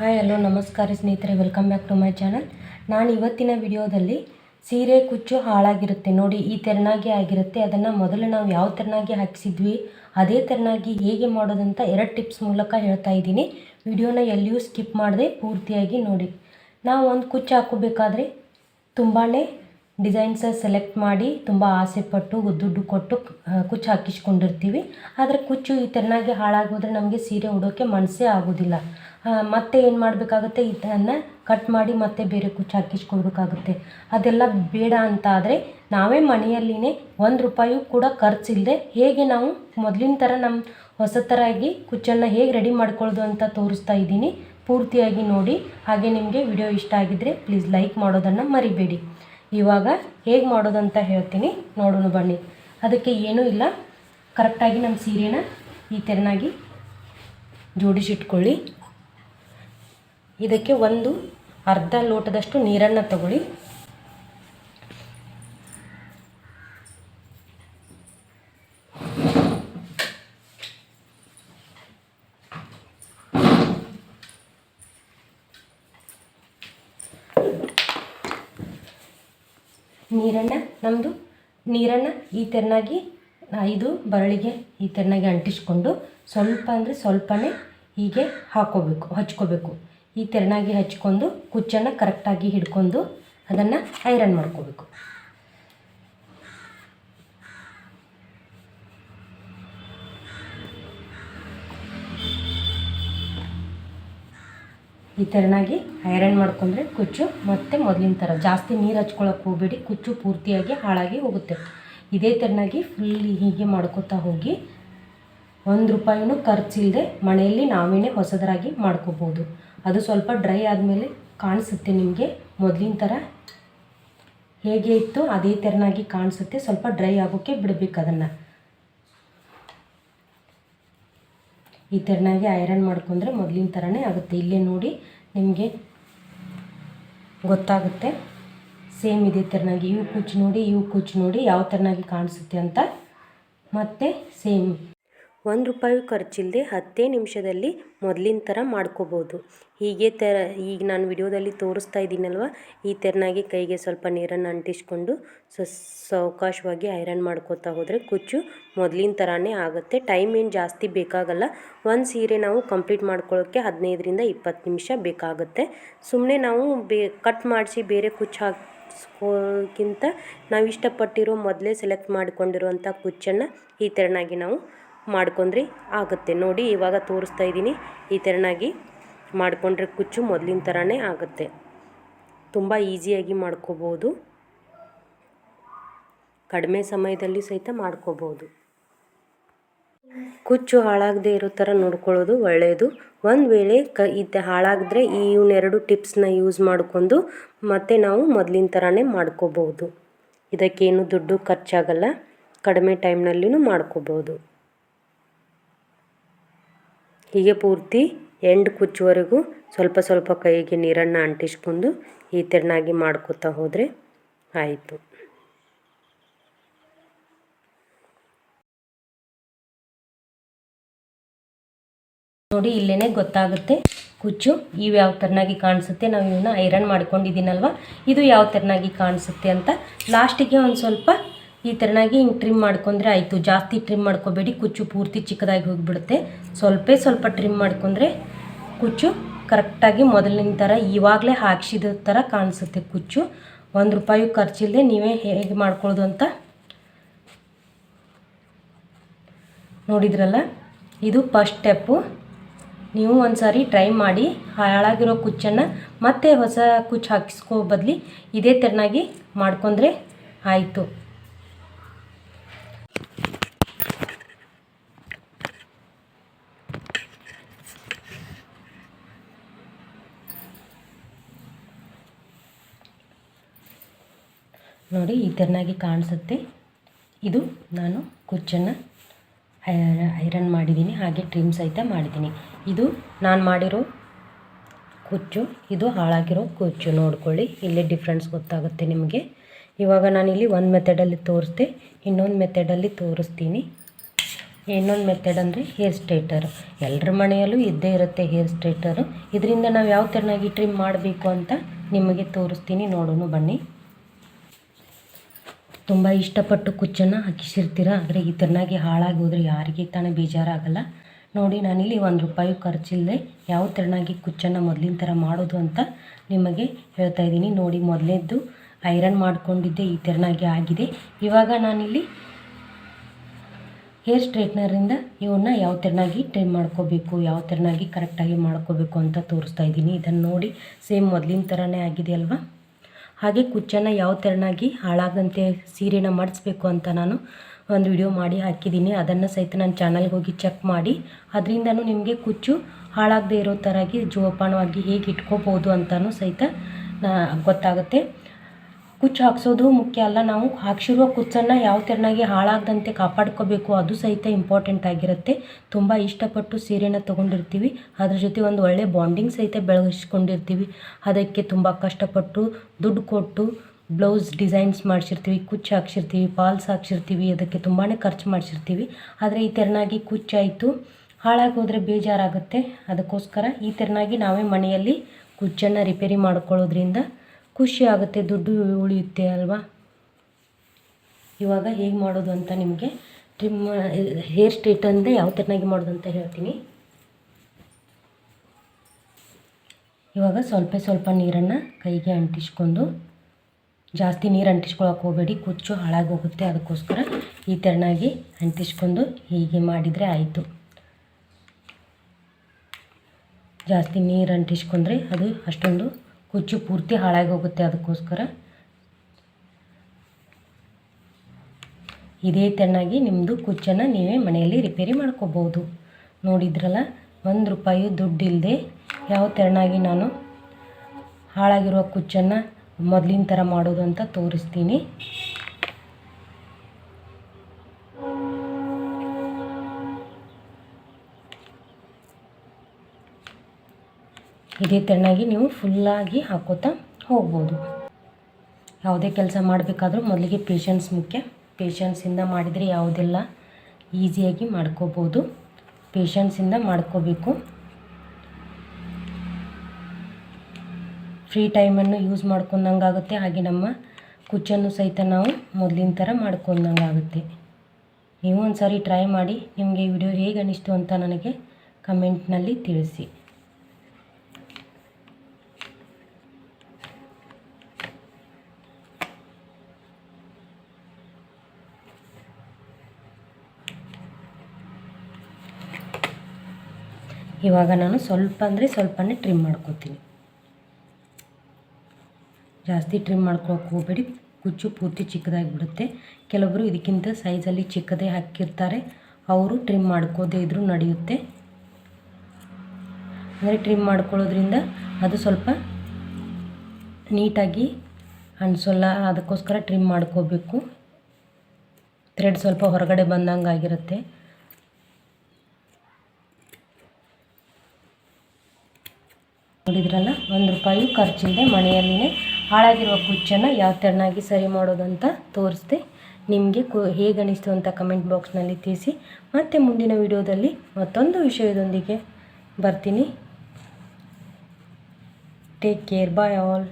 Hi, hello, ನಮಸ್ಕಾರ ಸ್ನೇಹಿತರೆ welcome back to my channel ನಾನು ಇವತ್ತಿನ ವಿಡಿಯೋದಲ್ಲಿ ಸೀರೆ ಕುಚ್ಚು ಹಾಳಾಗಿರುತ್ತೆ. ನೋಡಿ, ಈ ತೆರನಾಗಿ ಆಗಿರುತ್ತೆ. ಅದನ್ನು ಮೊದಲು ನಾವು ಯಾವ ತೆರನಾಗಿ ಹಾಕಿಸಿದ್ವಿ, ಅದೇ ತೆರನಾಗಿ ಹೇಗೆ ಮಾಡೋದಂತ ಎರಡು ಟಿಪ್ಸ್ ಮೂಲಕ ಹೇಳ್ತಾ ಇದ್ದೀನಿ. ವಿಡಿಯೋನ ಎಲ್ಲಿಯೂ ಸ್ಕಿಪ್ ಮಾಡದೆ ಪೂರ್ತಿಯಾಗಿ ನೋಡಿ. ನಾವು ಒಂದು ಕುಚ್ಚು ಹಾಕೋಬೇಕಾದ್ರೆ ತುಂಬಾ ಡಿಸೈನ್ಸ ಸೆಲೆಕ್ಟ್ ಮಾಡಿ, ತುಂಬ ಆಸೆಪಟ್ಟು ದುಡ್ಡು ಕೊಟ್ಟು ಕುಚ್ಚು ಹಾಕಿಸ್ಕೊಂಡಿರ್ತೀವಿ. ಆದರೆ ಕುಚ್ಚು ಈ ತೆರನಾಗಿ ಹಾಳಾಗೋದ್ರೆ ನಮಗೆ ಸೀರೆ ಉಡೋಕ್ಕೆ ಮನಸ್ಸೇ ಆಗೋದಿಲ್ಲ. ಮತ್ತೆ ಏನು ಮಾಡಬೇಕಾಗುತ್ತೆ? ಇದನ್ನು ಕಟ್ ಮಾಡಿ ಮತ್ತೆ ಬೇರೆ ಕುಚ್ಚು ಹಾಕಿಸ್ಕೊಳ್ಬೇಕಾಗುತ್ತೆ ಅದೆಲ್ಲ ಬೇಡ ಅಂತ ಆದರೆ ನಾವೇ ಮನೆಯಲ್ಲಿನೇ ಒಂದು ರೂಪಾಯಿ ಕೂಡ ಖರ್ಚಿಲ್ಲದೆ ಹೇಗೆ ನಾವು ಮೊದಲಿನ ಥರ ನಮ್ಮ ಹೊಸ ಥರ ಆಗಿ ಕುಚ್ಚನ್ನು ಹೇಗೆ ರೆಡಿ ಮಾಡ್ಕೊಳ್ಳೋದು ಅಂತ ತೋರಿಸ್ತಾ ಇದ್ದೀನಿ. ಪೂರ್ತಿಯಾಗಿ ನೋಡಿ. ಹಾಗೆ ನಿಮಗೆ ವಿಡಿಯೋ ಇಷ್ಟ ಆಗಿದ್ದರೆ ಪ್ಲೀಸ್ ಲೈಕ್ ಮಾಡೋದನ್ನು ಮರಿಬೇಡಿ. ಇವಾಗ ಹೇಗೆ ಮಾಡೋದಂತ ಹೇಳ್ತೀನಿ. ನೋಡೋಣ ಬನ್ನಿ. ಅದಕ್ಕೆ ಏನೂ ಇಲ್ಲ. ಕರೆಕ್ಟಾಗಿ ನಮ್ಮ ಸೀರೆನ ಈ ತೆರನಾಗಿ ಜೋಡಿಸಿಟ್ಕೊಳ್ಳಿ. ಇದಕ್ಕೆ ಒಂದು ಅರ್ಧ ಲೋಟದಷ್ಟು ನೀರನ್ನು ತಗೊಳ್ಳಿ. ನೀರನ್ನು ನಮ್ಮದು ನೀರನ್ನು ಈ ತೆರನಾಗಿ ಐದು ಬರಳಿಗೆ ಈ ತೆರನಾಗಿ ಅಂಟಿಸ್ಕೊಂಡು ಸ್ವಲ್ಪ ಅಂದರೆ ಸ್ವಲ್ಪನೇ ಹೀಗೆ ಹಾಕೋಬೇಕು, ಹಚ್ಕೋಬೇಕು. ಈ ತೆರನಾಗಿ ಹಚ್ಕೊಂಡು ಕುಚ್ಚನ್ನು ಕರೆಕ್ಟಾಗಿ ಹಿಡ್ಕೊಂಡು ಅದನ್ನು ಐರನ್ ಮಾಡ್ಕೋಬೇಕು. ಈ ಥರನಾಗಿ ಐರನ್ ಮಾಡ್ಕೊಂಡ್ರೆ ಕುಚ್ಚು ಮತ್ತೆ ಮೊದಲಿನ ಥರ ಜಾಸ್ತಿ ನೀರು ಹಚ್ಕೊಳಕ್ಕೆ ಹೋಗಬೇಡಿ, ಕುಚ್ಚು ಪೂರ್ತಿಯಾಗಿ ಹಾಳಾಗಿ ಹೋಗುತ್ತೆ. ಇದೇ ಥರನಾಗಿ ಫುಲ್ ಹೀಗೆ ಮಾಡ್ಕೋತಾ ಹೋಗಿ ಒಂದು ರೂಪಾಯಿನೂ ಖರ್ಚಿಲ್ಲದೆ ಮನೆಯಲ್ಲಿ ನಾವೇನೇ ಹೊಸದರಾಗಿ ಮಾಡ್ಕೋಬೋದು. ಅದು ಸ್ವಲ್ಪ ಡ್ರೈ ಆದಮೇಲೆ ಕಾಣಿಸುತ್ತೆ ನಿಮಗೆ. ಮೊದಲಿನ ಥರ ಹೇಗೆ ಇತ್ತು ಅದೇ ಥರನಾಗಿ ಕಾಣಿಸುತ್ತೆ. ಸ್ವಲ್ಪ ಡ್ರೈ ಆಗೋಕ್ಕೆ ಬಿಡಬೇಕು ಅದನ್ನು. ಈ ಥರನಾಗಿ ಐರನ್ ಮಾಡ್ಕೊಂಡ್ರೆ ಮೊದಲಿನ ಥರನೇ ಆಗುತ್ತೆ. ಇಲ್ಲೇ ನೋಡಿ ನಿಮಗೆ ಗೊತ್ತಾಗುತ್ತೆ. ಸೇಮ್ ಇದೇ ಥರನಾಗಿ ಇವು ಕುಚ್ಚು ನೋಡಿ, ಇವು ಕುಚ್ಚು ನೋಡಿ ಯಾವ ಥರನಾಗಿ ಕಾಣಿಸುತ್ತೆ ಅಂತ. ಮತ್ತೆ ಸೇಮ್ ಒಂದು ರೂಪಾಯಿ ಖರ್ಚಿಲ್ಲದೆ ಹತ್ತೇ ನಿಮಿಷದಲ್ಲಿ ಮೊದಲಿನ ಥರ ಮಾಡ್ಕೋಬೋದು. ಹೀಗೆ ಥರ ಈಗ ನಾನು ವಿಡಿಯೋದಲ್ಲಿ ತೋರಿಸ್ತಾ ಇದ್ದೀನಲ್ವ? ಈ ಥರನಾಗಿ ಕೈಗೆ ಸ್ವಲ್ಪ ನೀರನ್ನು ಅಂಟಿಸ್ಕೊಂಡು ಸ ಸಾವಕಾಶವಾಗಿ ಐರನ್ ಮಾಡ್ಕೋತಾ ಹೋದರೆ ಕುಚ್ಚು ಮೊದಲಿನ ಥರನೇ ಆಗುತ್ತೆ. ಟೈಮ್ ಏನು ಜಾಸ್ತಿ ಬೇಕಾಗಲ್ಲ. ಒಂದು ಸೀರೆ ನಾವು ಕಂಪ್ಲೀಟ್ ಮಾಡ್ಕೊಳ್ಳೋಕ್ಕೆ ಹದಿನೈದರಿಂದ ಇಪ್ಪತ್ತು ನಿಮಿಷ ಬೇಕಾಗುತ್ತೆ. ಸುಮ್ಮನೆ ನಾವು ಬೇ, ಕಟ್ ಮಾಡಿಸಿ ಬೇರೆ ಕುಚ್ಚು ಹಾಕಿಸ್ಕೋಕ್ಕಿಂತ ನಾವು ಇಷ್ಟಪಟ್ಟಿರೋ ಮೊದಲೇ ಸೆಲೆಕ್ಟ್ ಮಾಡಿಕೊಂಡಿರುವಂಥ ಕುಚ್ಚನ್ನು ಈ ಥರನಾಗಿ ನಾವು ಮಾಡ್ಕೊಂಡ್ರೆ. ಆಗುತ್ತೆ. ನೋಡಿ, ಇವಾಗ ತೋರಿಸ್ತಾ ಇದ್ದೀನಿ. ಈ ಥರನಾಗಿ ಮಾಡಿಕೊಂಡ್ರೆ ಕುಚ್ಚು ಮೊದಲಿನ ಥರನೇ ಆಗುತ್ತೆ. ತುಂಬ ಈಸಿಯಾಗಿ ಮಾಡ್ಕೋಬೋದು. ಕಡಿಮೆ ಸಮಯದಲ್ಲಿ ಸಹಿತ ಮಾಡ್ಕೋಬೋದು. ಕುಚ್ಚು ಹಾಳಾಗದೇ ಇರೋ ಥರ ನೋಡ್ಕೊಳ್ಳೋದು ಒಳ್ಳೆಯದು ಒಂದು ವೇಳೆ ಕ ಇದು ಹಾಳಾಗಿದ್ರೆ ಈ ಇವನ್ನೆರಡು ಟಿಪ್ಸ್ನ ಯೂಸ್ ಮಾಡ್ಕೊಂಡು ಮತ್ತೆ ನಾವು ಮೊದಲಿನ ಥರನೇ ಮಾಡ್ಕೋಬೋದು. ಇದಕ್ಕೇನು ದುಡ್ಡು ಖರ್ಚಾಗಲ್ಲ. ಕಡಿಮೆ ಟೈಮ್ನಲ್ಲಿಯೂ ಮಾಡ್ಕೋಬೋದು. ಹೀಗೆ ಪೂರ್ತಿ ಎಂಡ್ ಕುಚ್ಚುವರೆಗೂ ಸ್ವಲ್ಪ ಸ್ವಲ್ಪ ಕೈಗೆ ನೀರನ್ನು ಅಂಟಿಸ್ಕೊಂಡು ಈ ಥರನಾಗಿ ಮಾಡ್ಕೋತಾ ಹೋದರೆ ಆಯಿತು. ನೋಡಿ ಇಲ್ಲೇ ಗೊತ್ತಾಗುತ್ತೆ ಕುಚ್ಚು ಇವು ಯಾವ ಥರನಾಗಿ ಕಾಣಿಸುತ್ತೆ. ನಾವು ಇವನ್ನ ಐರನ್ ಮಾಡ್ಕೊಂಡಿದ್ದೀನಲ್ವ? ಇದು ಯಾವ ಥರನಾಗಿ ಕಾಣಿಸುತ್ತೆ ಅಂತ ಲಾಸ್ಟಿಗೆ ಒಂದು ಸ್ವಲ್ಪ ಈ ಥರನಾಗಿ ಹಿಂಗೆ ಟ್ರಿಮ್ ಮಾಡ್ಕೊಂಡ್ರೆ ಆಯಿತು. ಜಾಸ್ತಿ ಟ್ರಿಮ್ ಮಾಡ್ಕೋಬೇಡಿ. ಕುಚ್ಚು ಪೂರ್ತಿ ಚಿಕ್ಕದಾಗಿ ಹೋಗಿಬಿಡುತ್ತೆ. ಸ್ವಲ್ಪ ಸ್ವಲ್ಪ ಟ್ರಿಮ್ ಮಾಡ್ಕೊಂಡ್ರೆ ಕುಚ್ಚು ಕರೆಕ್ಟಾಗಿ ಮೊದಲಿನ ಥರ, ಇವಾಗಲೇ ಹಾಕ್ಸಿದ ಥರ ಕಾಣಿಸುತ್ತೆ ಕುಚ್ಚು. ಒಂದು ರೂಪಾಯಿ ಖರ್ಚಿಲ್ಲದೆ ನೀವೇ ಹೇಗೆ ಮಾಡ್ಕೊಳ್ಳೋದು ಅಂತ ನೋಡಿದ್ರಲ್ಲ? ಇದು ಫಸ್ಟ್ ಸ್ಟೆಪ್ಪು ನೀವು ಒಂದು ಸಾರಿ ಟ್ರೈ ಮಾಡಿ, ಹಾಳಾಗಿರೋ ಕುಚ್ಚನ್ನು ಮತ್ತೆ ಹೊಸ ಕುಚ್ಚು ಹಾಕಿಸ್ಕೋ ಬದಲಿ ಇದೇ ಥರನಾಗಿ ಮಾಡ್ಕೊಂಡ್ರೆ ಆಯಿತು. ನೋಡಿ, ಈ ಥರನಾಗಿ ಕಾಣಿಸುತ್ತೆ. ಇದು ನಾನು ಕುಚ್ಚನ್ನು ಐರನ್ ಮಾಡಿದ್ದೀನಿ, ಹಾಗೆ ಟ್ರಿಮ್ ಸಹಿತ ಮಾಡಿದ್ದೀನಿ. ಇದು ನಾನು ಮಾಡಿರೋ ಕುಚ್ಚು, ಇದು ಹಾಳಾಗಿರೋ ಕುಚ್ಚು, ನೋಡ್ಕೊಳ್ಳಿ. ಇಲ್ಲಿ ಡಿಫ್ರೆನ್ಸ್ ಗೊತ್ತಾಗುತ್ತೆ ನಿಮಗೆ. ಇವಾಗ ನಾನಿಲ್ಲಿ ಒಂದು ಮೆಥಡಲ್ಲಿ ತೋರಿಸ್ದೆ, ಇನ್ನೊಂದು ಮೆಥಡಲ್ಲಿ ತೋರಿಸ್ತೀನಿ. ಇನ್ನೊಂದು ಮೆಥಡ್ ಅಂದರೆ ಹೇರ್ ಸ್ಟ್ರೈಟರ್ ಎಲ್ಲರ ಮನೆಯಲ್ಲೂ ಇದ್ದೇ ಇರುತ್ತೆ ಹೇರ್ ಸ್ಟ್ರೈಟರು ಇದರಿಂದ ನಾವು ಯಾವ ಥರನಾಗಿ ಟ್ರಿಮ್ ಮಾಡಬೇಕು ಅಂತ ನಿಮಗೆ ತೋರಿಸ್ತೀನಿ, ನೋಡೋಣ, ಬನ್ನಿ. ತುಂಬ ಇಷ್ಟಪಟ್ಟು ಕುಚ್ಚನ್ನು ಹಾಕಿಸಿರ್ತೀರ? ಆದರೆ ಈ ಥರನಾಗಿ ಹಾಳಾಗಿ ಹೋದರೆ ಯಾರಿಗೆ ತಾನೇ ಬೇಜಾರಾಗಲ್ಲ. ನೋಡಿ, ನಾನಿಲ್ಲಿ ಒಂದು ರೂಪಾಯಿ ಖರ್ಚಿಲ್ಲದೆ ಯಾವ ಥರನಾಗಿ ಕುಚ್ಚನ್ನು ಮೊದಲಿನ ಥರ ಮಾಡೋದು ಅಂತ ನಿಮಗೆ ಹೇಳ್ತಾ ಇದ್ದೀನಿ. ನೋಡಿ, ಮೊದಲೇದ್ದು ಐರನ್ ಮಾಡಿಕೊಂಡಿದ್ದೆ, ಈ ಥರನಾಗಿ ಆಗಿದೆ. ಇವಾಗ ನಾನಿಲ್ಲಿ ಹೇರ್ ಸ್ಟ್ರೈಟ್ನರಿಂದ ಇವನ್ನ ಯಾವ ಥರನಾಗಿ ಟ್ರೈ ಮಾಡ್ಕೋಬೇಕು, ಯಾವ ಥರನಾಗಿ ಕರೆಕ್ಟಾಗಿ ಮಾಡ್ಕೋಬೇಕು ಅಂತ ತೋರಿಸ್ತಾ ಇದ್ದೀನಿ. ಇದನ್ನು ನೋಡಿ ಸೇಮ್ ಮೊದಲಿನ ಥರನೇ ಆಗಿದೆ ಅಲ್ವಾ? ಹಾಗೆ ಕುಚ್ಚನ್ನ ಯಾವ ಥರನಾಗಿ ಹಾಳಾಗಂತೆ ಸೀರೆನ ಮಾಡಿಸ್ಬೇಕು ಅಂತ ನಾನು ಒಂದು ವಿಡಿಯೋ ಮಾಡಿ ಹಾಕಿದ್ದೀನಿ. ಅದನ್ನು ಸಹಿತ ನನ್ನ ಚಾನಲ್ಗೆ ಹೋಗಿ ಚೆಕ್ ಮಾಡಿ. ಅದರಿಂದನೂ ನಿಮಗೆ ಕುಚ್ಚು ಹಾಳಾಗದೇ ಇರೋ ಥರಾಗಿ ಜೋಪಾನವಾಗಿ ಹೇಗೆ ಇಟ್ಕೋಬೋದು ಅಂತಲೂ ಸಹಿತ ಗೊತ್ತಾಗುತ್ತೆ. ಕುಚ್ಚು ಹಾಕ್ಸೋದು ಮುಖ್ಯ ಅಲ್ಲ. ನಾವು ಹಾಕ್ಸಿರುವ ಕುಚ್ಚನ್ನು ಯಾವ ಥರನಾಗಿ ಹಾಳಾಗದಂತೆ ಕಾಪಾಡ್ಕೋಬೇಕು ಅದು ಸಹಿತ ಇಂಪಾರ್ಟೆಂಟ್ ಆಗಿರುತ್ತೆ. ತುಂಬ ಇಷ್ಟಪಟ್ಟು ಸೀರೆನ ತೊಗೊಂಡಿರ್ತೀವಿ. ಅದ್ರ ಜೊತೆ ಒಂದು ಒಳ್ಳೆ ಬಾಂಡಿಂಗ್ ಸಹಿತ ಬೆಳೆಸ್ಕೊಂಡಿರ್ತೀವಿ ಅದಕ್ಕೆ ತುಂಬ ಕಷ್ಟಪಟ್ಟು ದುಡ್ಡು ಕೊಟ್ಟು ಬ್ಲೌಸ್ ಡಿಸೈನ್ಸ್ ಮಾಡಿಸಿರ್ತೀವಿ, ಕುಚ್ಚು ಹಾಕ್ಸಿರ್ತೀವಿ, ಪಾಲ್ಸ್ ಹಾಕ್ಸಿರ್ತೀವಿ, ಅದಕ್ಕೆ ತುಂಬಾ ಖರ್ಚು ಮಾಡಿಸಿರ್ತೀವಿ. ಆದರೆ ಈ ಥರನಾಗಿ ಕುಚ್ಚಾಯಿತು ಹಾಳಾಗಿ ಹೋದರೆ ಬೇಜಾರಾಗುತ್ತೆ. ಅದಕ್ಕೋಸ್ಕರ ಈ ಥರನಾಗಿ ನಾವೇ ಮನೆಯಲ್ಲಿ ಕುಚ್ಚನ್ನು ರಿಪೇರಿ ಮಾಡ್ಕೊಳ್ಳೋದ್ರಿಂದ ಖುಷಿ ಆಗುತ್ತೆ, ದುಡ್ಡು ಉಳಿಯುತ್ತೆ ಅಲ್ವಾ? ಇವಾಗ ಹೇಗೆ ಮಾಡೋದು ಅಂತ ನಿಮಗೆ ಟ್ರಿಮ್ ಹೇರ್ ಸ್ಟ್ರೈಟ್ ಅಂದರೆ ಯಾವ ಥರನಾಗಿ ಮಾಡೋದು ಅಂತ ಹೇಳ್ತೀನಿ. ಇವಾಗ ಸ್ವಲ್ಪ ಸ್ವಲ್ಪ ನೀರನ್ನು ಕೈಗೆ ಅಂಟಿಸ್ಕೊಂಡು, ಜಾಸ್ತಿ ನೀರು ಅಂಟಿಸ್ಕೊಳಕ್ಕೆ ಹೋಗಬೇಡಿ, ಕುಚ್ಚು ಹಾಳಾಗೋಗುತ್ತೆ ಅದಕ್ಕೋಸ್ಕರ ಈ ಥರನಾಗಿ ಅಂಟಿಸ್ಕೊಂಡು ಹೀಗೆ ಮಾಡಿದರೆ ಆಯಿತು. ಜಾಸ್ತಿ ನೀರು ಅಂಟಿಸ್ಕೊಂಡ್ರೆ ಅದು ಅಷ್ಟೊಂದು ಕುಚ್ಚು ಪೂರ್ತಿ ಹಾಳಾಗಿ ಹೋಗುತ್ತೆ ಅದಕ್ಕೋಸ್ಕರ. ಇದೇ ತೆನ್ನಾಗಿ ನಿಮ್ಮದು ಕುಚ್ಚನ್ನು ನೀವೇ ಮನೆಯಲ್ಲಿ ರಿಪೇರಿ ಮಾಡ್ಕೋಬೋದು. ನೋಡಿದ್ರಲ್ಲ, ಒಂದು ರೂಪಾಯಿ ದುಡ್ಡಿಲ್ಲದೆ ಯಾವ ತೆರನಾಗಿ ನಾನು ಹಾಳಾಗಿರುವ ಕುಚ್ಚನ್ನು ಮೊದಲಿನ ಥರ ಮಾಡೋದು ಅಂತ ತೋರಿಸ್ತೀನಿ. ಇದೇ ತೆಣ್ಣಾಗಿ ನೀವು ಫುಲ್ಲಾಗಿ ಹಾಕೋತಾ ಹೋಗ್ಬೋದು. ಯಾವುದೇ ಕೆಲಸ ಮಾಡಬೇಕಾದ್ರೂ ಮೊದಲಿಗೆ ಪೇಷನ್ಸ್ ಮುಖ್ಯ. ಪೇಷನ್ಸಿಂದ ಮಾಡಿದರೆ ಯಾವುದೆಲ್ಲ ಈಸಿಯಾಗಿ ಮಾಡ್ಕೋಬೋದು. ಪೇಷನ್ಸಿಂದ ಮಾಡ್ಕೋಬೇಕು. ಫ್ರೀ ಟೈಮನ್ನು ಯೂಸ್ ಮಾಡ್ಕೊಂಡಂಗಾಗುತ್ತೆ. ಹಾಗೆ ನಮ್ಮ ಕುಚ್ಚನ್ನು ಸಹಿತ ನಾವು ಮೊದಲಿನ ಥರ ಮಾಡ್ಕೊಂಡಂಗಾಗುತ್ತೆ. ನೀವು ಒಂದು ಸಾರಿ ಟ್ರೈ ಮಾಡಿ ನಿಮಗೆ ವಿಡಿಯೋ ಹೇಗೆ ಅನಿಸ್ತು ಅಂತ ನನಗೆ ಕಮೆಂಟ್ನಲ್ಲಿ ತಿಳಿಸಿ. ಇವಾಗ ನಾನು ಸ್ವಲ್ಪ ಅಂದರೆ ಸ್ವಲ್ಪನೇ ಟ್ರಿಮ್ ಮಾಡ್ಕೋತೀನಿ. ಜಾಸ್ತಿ ಟ್ರಿಮ್ ಮಾಡ್ಕೊಳಕ್ಕೆ ಹೋಗಬೇಡಿ. ಕುಚ್ಚು ಪೂರ್ತಿ ಚಿಕ್ಕದಾಗಿಬಿಡುತ್ತೆ. ಕೆಲವೊಬ್ಬರು ಇದಕ್ಕಿಂತ ಸೈಜಲ್ಲಿ ಚಿಕ್ಕದೇ ಹಾಕಿರ್ತಾರೆ. ಅವರು ಟ್ರಿಮ್ ಮಾಡ್ಕೋದೇ ಇದ್ರೂ ನಡೆಯುತ್ತೆ. ಅಂದರೆ ಟ್ರಿಮ್ ಮಾಡ್ಕೊಳ್ಳೋದ್ರಿಂದ ಅದು ಸ್ವಲ್ಪ ನೀಟಾಗಿ ಅನಿಸೋಲ್ಲ, ಅದಕ್ಕೋಸ್ಕರ ಟ್ರಿಮ್ ಮಾಡ್ಕೋಬೇಕು. ಥ್ರೆಡ್ ಸ್ವಲ್ಪ ಹೊರಗಡೆ ಬಂದಂಗೆ ಆಗಿರುತ್ತೆ ನೋಡಿದ್ರಲ್ಲ ಒಂದು ರೂಪಾಯಿ ಖರ್ಚಿಲ್ಲದೆ ಮನೆಯಲ್ಲಿನೇ. ಹಾಳಾಗಿರುವ ಕುಚ್ಚನ್ನು ಯಾವ ಥರನಾಗಿ ಸರಿ ಮಾಡೋದಂತ ತೋರಿಸ್ದೆ. ನಿಮಗೆ ಕು ಹೇಗೆ ಅನಿಸ್ತು ಅಂತ ಕಮೆಂಟ್ ಬಾಕ್ಸ್ನಲ್ಲಿ ತಿಳಿಸಿ. ಮತ್ತು ಮುಂದಿನ ವಿಡಿಯೋದಲ್ಲಿ ಮತ್ತೊಂದು ವಿಷಯದೊಂದಿಗೆ ಬರ್ತೀನಿ. Take care bye all